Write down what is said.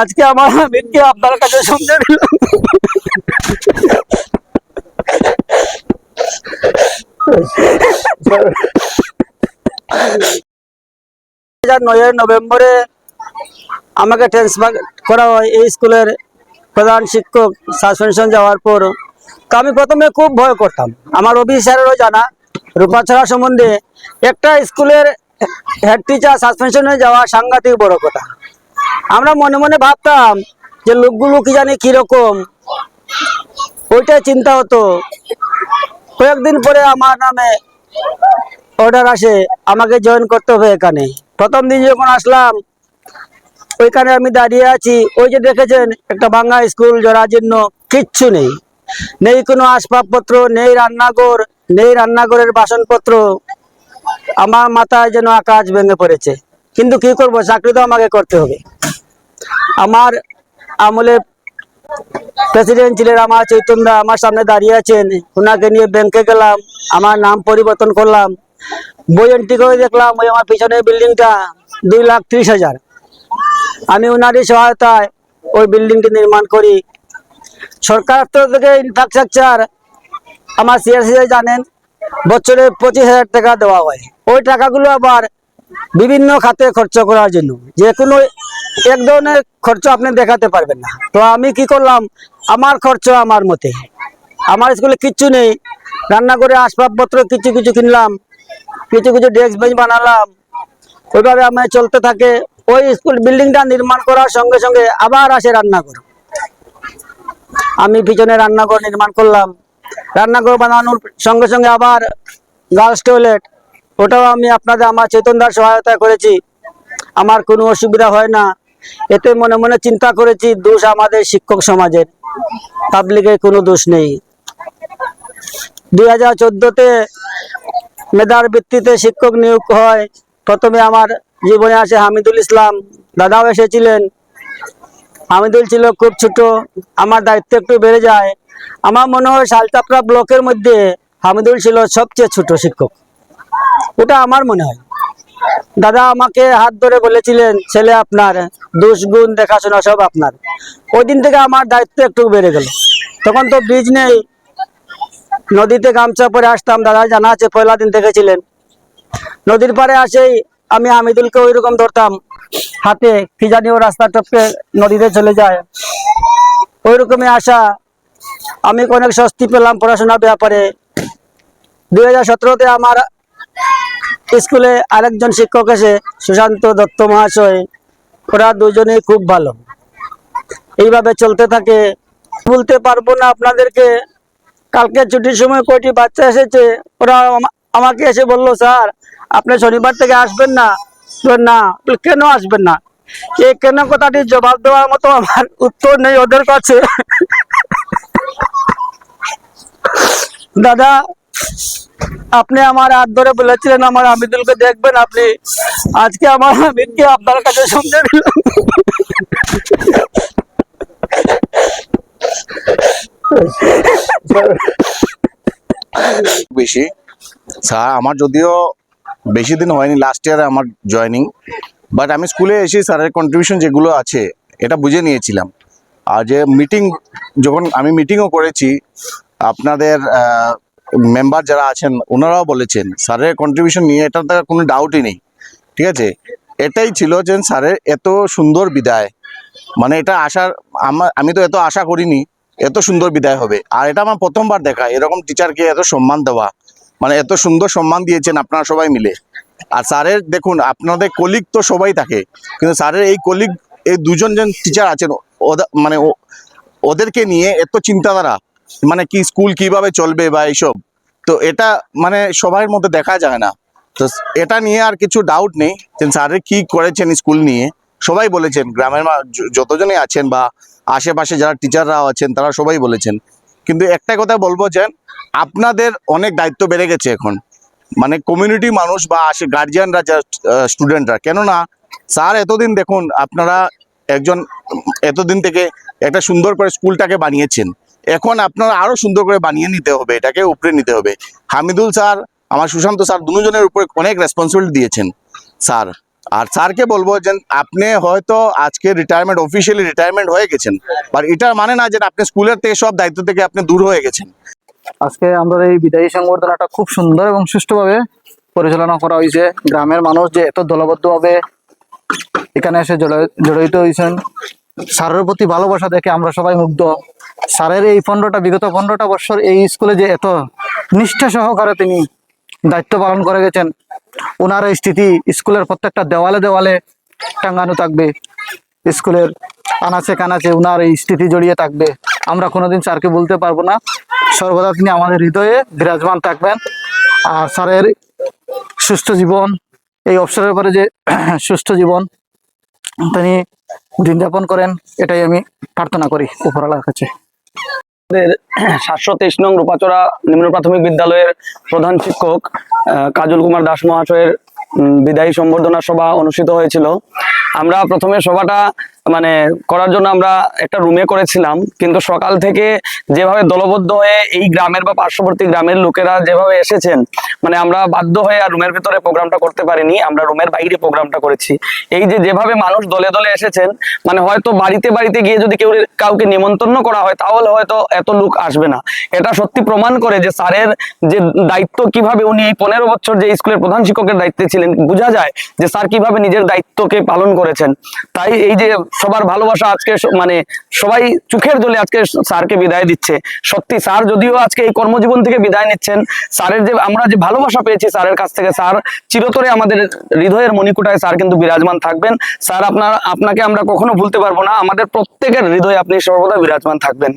আজকে আমার হামিদকে আপনার কাছে সমঝে দিলাম হাজার নয়ের নভেম্বরে আমাকে ট্রান্সফার করা হয় এই স্কুলের প্রধান শিক্ষক সাসপেনশন যাওয়ার পর। তো আমি প্রথমে খুব ভয় করতাম। আমার অফিস স্যারেরও জানা রূপাছড়া সম্বন্ধে। একটা স্কুলের হেড টিচার সাসপেনশনে যাওয়া সাংঘাতিক বড় কথা। আমরা মনে মনে ভাবতাম যে লোকগুলো কি জানি কীরকম। ওইটাই চিন্তা হতো। কয়েকদিন পরে আমার নামে অর্ডার আসে, আমাকে জয়েন করতে হবে এখানে। প্রথম দিন যখন আসলাম, ওইখানে আমি দাঁড়িয়ে আছি। ওই যে দেখেছেন, একটা ভাঙ্গা স্কুল জরাজীর্ণ কিচ্ছু নেই। নেই কোনো আসবাবপত্র, নেই রান্নাঘর, নেই রান্নাঘরের বাসনপত্র। আমার মাথায় যেন আকাশ ভেঙে পড়েছে। কিন্তু কি করব? চাকরি তো আমাকে করতে হবে। আমার আমলে প্রেসিডেন্ট ছিলেন আমার চৈতন্য আমার সামনে দাঁড়িয়ে আছেন। ওনাকে নিয়ে ব্যাংকে গেলাম, আমার নাম পরিবর্তন করলাম। বই এন্ট্রি করে দেখলাম, ওই আমার পিছনের বিল্ডিংটা দুই লাখ ত্রিশ হাজার। আমি ওনারই সহায়তায় ওই বিল্ডিংটি নির্মাণ করি। সরকার তরফ থেকে ইনফ্রাস্ট্রাকচার আমার সিআরসি জানেন, বছরে পঁচিশ হাজার টাকা দেওয়া হয়। ওই টাকাগুলো আবার বিভিন্ন খাতে খরচ করার জন্য, যে কোনো এক ধরনের খরচ আপনি দেখাতে পারবেন না। তো আমি কি করলাম, আমার খরচ আমার মতে। আমার স্কুলে কিচ্ছু নেই। রান্না করে আসবাবপত্র কিছু কিছু কিনলাম, কিছু কিছু ডেস্ক বেঞ্চ বানালাম। ওইভাবে আমার চলতে থাকে। ওই স্কুল বিল্ডিংটা নির্মাণ করার সঙ্গে সঙ্গে আবার আসে রান্নাঘর। আমি পিছনে রান্নাঘর নির্মাণ করলাম। রান্নাঘর বানানোর সঙ্গে সঙ্গে আবার গার্লস টয়লেট। ওটাও আমি আপনাদের আমার চেতনদার সহায়তা করেছি। আমার কোনো অসুবিধা হয় না। এতে মনে মনে চিন্তা করেছি, দোষ আমাদের শিক্ষক সমাজের। পাবলিকের কোনো দোষ নেই। দুই হাজার চোদ্দতে মেধার ভিত্তিতে শিক্ষক নিয়োগ হয়। প্রথমে আমার জীবনে আসে হামিদুল ইসলাম। দাদাও এসেছিলেন। হামিদুল ছিল খুব ছোট। আমার দায়িত্ব একটু বেড়ে যায়। আমার মনে হয় শালচাপড়া ব্লকের মধ্যে হামিদুল ছিল সবচেয়ে ছোট শিক্ষক। ওটা আমার মনে হয়। দাদা আমাকে হাত ধরে বলেছিলেন, ছেলে আপনার, দোষ গুণ দেখাশোনা সব আপনার। ওই দিন থেকে আমার দায়িত্ব একটু বেড়ে গেল। তখন তো ব্রিজ নেই। নদীতে গামছা পরে আসতাম, দাদা জানা আছে, পয়লা দিন থেকে ছিলেন। নদীর পাড়ে আসেই আমি হামিদুলকে ওই রকম ধরতাম। হাতে কি জানি ও রাস্তা টপকে নদীতে চলে যায়। ওই রকমই আসা আমি অনেক স্বস্তি পেলাম পড়াশোনার ব্যাপারে। দুই হাজার সতেরোতে আমার স্কুলে আরেকজন শিক্ষক এসে সুশান্ত দত্ত মহাশয়, ওরা দুজনেই খুব ভালো। এইভাবে চলতে থাকে। বলতে পারব না আপনাদেরকে, কালকে ছুটির সময় কয়টি বাচ্চা এসেছে, ওরা আমাকে এসে বলল, স্যার, আপনি শনিবার থেকে আসবেন না? না। কেন আসবেন না? এই কেন কথাটি জবাব দেওয়ার মতো আমার উত্তর নেই ওদের কাছে। দাদা আপনি আমার হাত ধরে বলেছিলেন, আমার হামিদুলকে দেখবেন আপনি। আজকে আমার হামিদকে আপনার কাছে সমঝে বেশি। স্যার, আমার যদিও বেশি দিন হয়নি লাস্ট ইয়ারে আমার জয়নিং বাট আমি স্কুলে এসে স্যারের কন্ট্রিবিউশন যেগুলো আছে, এটা বুঝে নিয়েছিলাম। আর যে মিটিং যখন আমি মিটিংও করেছি, আপনাদের মেম্বার যারা আছেন, ওনারাও বলেছেন, স্যারের কন্ট্রিবিউশন নিয়ে এটাতে কোনো ডাউটই নেই, ঠিক আছে? এটাই ছিল যে স্যারের এত সুন্দর বিদায়। মানে এটা আশার আমার আমি তো এত আশা করিনি, এত সুন্দর বিদায় হবে। আর এটা আমার প্রথমবার দেখা, এরকম টিচারকে এত সম্মান দেওয়া। মানে এত সুন্দর সম্মান দিয়েছেন আপনারা সবাই মিলে। আর স্যারের, দেখুন, আপনাদের কলিগ তো সবাই থাকে, কিন্তু স্যারের এই কলিগ এই দুজন জন টিচার আছেন মানে ওদেরকে নিয়ে এত চিন্তাধারা মানে কি স্কুল কীভাবে চলবে বা এইসব? তো এটা মানে সবার মধ্যে দেখা যায় না। তো এটা নিয়ে আর কিছু ডাউট নেই। যে স্যারের কি করেছেন স্কুল নিয়ে? সবাই বলেছেন, গ্রামের যতজনই আছেন বা আশেপাশে যারা টিচাররাও আছেন, তারা সবাই বলেছেন। কিন্তু একটা কথা বলব যে, আপনাদের অনেক দায়িত্ব বেড়ে গেছে এখন। মানে কমিউনিটি মানুষ বা আসে গার্জিয়ানরা যা স্টুডেন্টরা কেননা স্যার এতদিন দেখুন, আপনারা একজন, এতদিন থেকে একটা সুন্দর করে স্কুলটাকে বানিয়েছেন। এখন আপনারা আরও সুন্দর করে বানিয়ে নিতে হবে, এটাকে উপরে নিতে হবে। হামিদুল স্যার, আমার সুশান্ত স্যার দুজনের উপরে অনেক রেসপন্সিবিলিটি দিয়েছেন, স্যার। আর স্যারকে বলব যে আপনি হয়তো আজকে রিটায়ারমেন্ট অফিসিয়ালি রিটায়ারমেন্ট হয়ে গেছেন আর এটা মানে না যে আপনি স্কুলের থেকে সব দায়িত্ব থেকে আপনি দূর হয়ে গেছেন। আজকে আমাদের এই বিদায়ী সংবর্ধনাটা খুব সুন্দর এবং সুষ্ঠুভাবে পরিচালনা করা হয়েছে। গ্রামের মানুষ যে এত দলবদ্ধভাবে এখানে এসে জড়- জড়িত হয়েছেন, স্যারের প্রতি ভালোবাসা দেখে আমরা সবাই মুগ্ধ। স্যারের এই পনেরোটা, বিগত পনেরোটা বছর এই স্কুলে যে এত নিষ্ঠা সহকারে তিনি দায়িত্ব পালন করে গেছেন ওনার এই স্থিতি স্কুলের প্রত্যেকটা দেওয়ালে দেওয়ালে টাঙ্গানো থাকবে, স্কুলের আনাচে কানাচে ওনার এই স্থিতি জড়িয়ে থাকবে। আমরা কোনোদিন স্যারকে বলতে পারব না। সর্বদা তিনি আমাদের হৃদয়ে বিরাজমান থাকবেন। আর স্যারের সুস্থ জীবন, এই অবসরের পরে যে সুস্থ জীবন তিনি দিন যাপন করেন, এটাই আমি প্রার্থনা করি উপরওয়ালার কাছে। আমাদের সাতশো তেইশ নং রূপাচড়া নিম্ন প্রাথমিক বিদ্যালয়ের প্রধান শিক্ষক কাজল কুমার দাস মহাশয়ের বিদায়ী সম্বর্ধনা সভা অনুষ্ঠিত হয়েছিল। আমরা প্রথমে সভাটা মানে করার জন্য আমরা একটা রুমে করেছিলাম। কিন্তু সকাল থেকে যেভাবে দলবদ্ধ হয়ে এই গ্রামের বা পার্শ্ববর্তী গ্রামের লোকেরা যেভাবে এসেছেন মানে আমরা বাধ্য হয়ে আর রুমের ভিতরে প্রোগ্রামটা করতে পারিনি, আমরা রুমের বাইরে প্রোগ্রামটা করেছি। এই যে যেভাবে মানুষ দলে দলে এসেছেন মানে হয়তো বাড়িতে বাড়িতে গিয়ে যদি কেউ কাউকে নিমন্ত্রণ করা হয়, তাহলে হয়তো এত লোক আসবে না। এটা সত্যি প্রমাণ করে যে স্যারের যে দায়িত্ব কীভাবে উনি এই পনেরো বছর যে স্কুলের প্রধান শিক্ষকের দায়িত্বে ছিলেন, বোঝা যায় যে স্যার কীভাবে নিজের দায়িত্বকে পালন করেছেন। তাই এই যে সবার ভালোবাসা আজকে মানে সবাই চোখের জলে আজকে স্যারকে বিদায় দিচ্ছে। সত্যি স্যার যদিও আজকে এই কর্মজীবন থেকে বিদায় নিচ্ছেন, স্যারের যে আমরা যে ভালোবাসা পেয়েছি স্যারের কাছ থেকে, স্যার চিরতরে আমাদের হৃদয়ের মণিকুটায় স্যার কিন্তু বিরাজমান থাকবেন। স্যার আপনার, আপনাকে আমরা কখনো ভুলতে পারব না, আমাদের প্রত্যেকের হৃদয়ে আপনি সর্বদা বিরাজমান থাকবেন।